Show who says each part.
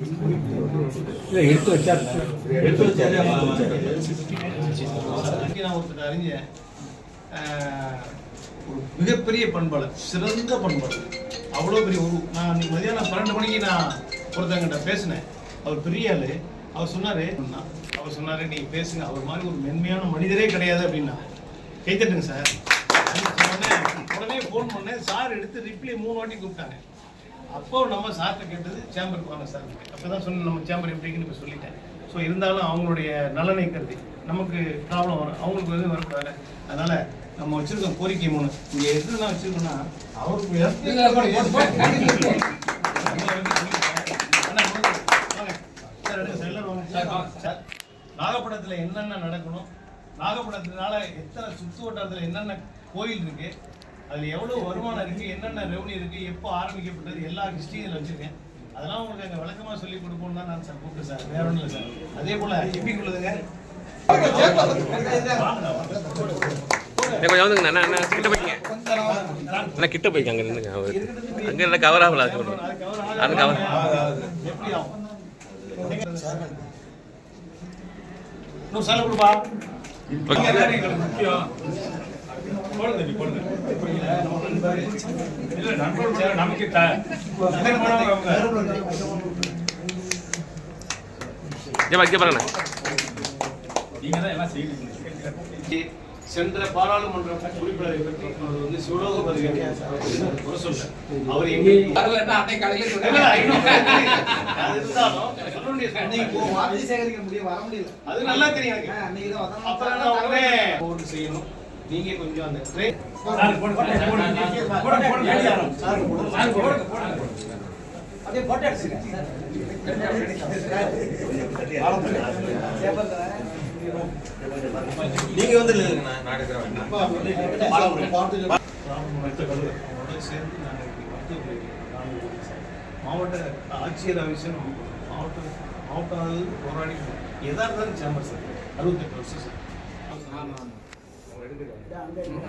Speaker 1: இல்லை எடுத்து வச்சார். எடுத்து வச்சாரு
Speaker 2: நான் ஒருத்தர் அறிஞ்சேன் ஆஹ், ஒரு மிகப்பெரிய பண்பாளர் சிறந்த பண்பாளர். அவ்வளோ பெரிய ஒரு நான் அன்னைக்கு மதியானம் பன்னெண்டு மணிக்கு நான் ஒருத்தங்கிட்ட பேசினேன். அவர் பெரிய ஆளு. அவர் சொன்னாரு அவர் சொன்னாரு நீ பேசுங்க. அவர் மாதிரி ஒரு மென்மையான மனிதரே கிடையாது அப்படின்னா. கைத்தட்டுங்க சார். உடனே உடனே ஃபோன் பண்ணேன். சார் எடுத்து ரிப்ளை மூணு வாட்டி கூப்பிட்டாங்க. அப்போ நம்ம சார்கிட்ட கேட்டது சேம்பருக்கு வாங்க சார். அப்போ தான் சொன்ன நம்ம சேம்பர் எப்படின்னு இப்போ சொல்லிட்டேன். ஸோ இருந்தாலும் அவங்களுடைய நலனை கருதி நமக்கு ப்ராப்ளம் வரும். அவங்களுக்கு எதுவும் வரக்கூடாது அதனால நம்ம வச்சிருக்கோம் கோரிக்கை மூணு. இங்க எதுனா வச்சிருக்கோம்னா அவருக்கு நாகப்பட்டினத்துல என்னென்ன நடக்கணும்? நாகப்பட்டினத்தினால எத்தனை சுத்து வட்டாரத்துல என்னென்ன கோயில் இருக்கு? அதுல எவ்வளவு வருமானம் இருக்கு என்னென்ன ரெவன்யூ இருக்கு எப்போ ஆரம்பிக்கப்பட்டது எல்லா ஹிஸ்டரியும் இதில் வச்சிருக்கேன். அதெல்லாம் உங்களுக்கு அங்கே விளக்கமா சொல்லி கொடுப்போம்னு தான் நான் சார் கூப்பிட்டேன் சார். வேற ஒன்றும் இல்லை சார். அதே போல எப்படி உள்ளதுங்க?
Speaker 3: கொஞ்சம் வந்துங்க அண்ணா அண்ணா கிட்ட போய்க்கிங்க அண்ணா கிட்ட போய்க்க அங்கே நின்றுங்க அவர். அங்கே இல்லை கவர் ஆகல அது அது கவர்
Speaker 2: இன்னும் சாலை கொடுப்பா.
Speaker 3: ஓகே. பாருங்கண்ணா
Speaker 1: நீங்க தான் எல்லாம் செய்வீங்க.
Speaker 2: சென்ற பாராளுமன்ற உறுப்பினரை பற்றி அவர் வந்து சிவலோக பதிவு குறை சொல்ல. அவர் எங்க
Speaker 4: அன்னைக்கு காலையில
Speaker 2: இல்ல, அது இருந்தாலும் சொல்ல வேண்டிய
Speaker 5: அன்னைக்கு போ- வார்த்தை சேகரிக்க முடியும் வர
Speaker 2: நீங்க கொஞ்சம் அந்த ட்ரை
Speaker 5: அப்படியே போட்டோ எடுத்துங்க பேப்பர் தரேன்.
Speaker 4: நீங்க வந்து நான் எடுக்கிறேன்
Speaker 2: மாவட்ட ஆட்சியர் ஆஃபீஸர் மாவட்ட மாவட்ட போராடி எதா இருந்தாலும் சேம்பர் சார் அறுபத்தெட்டு வருஷம் சார் எடுத்துக்கலாம்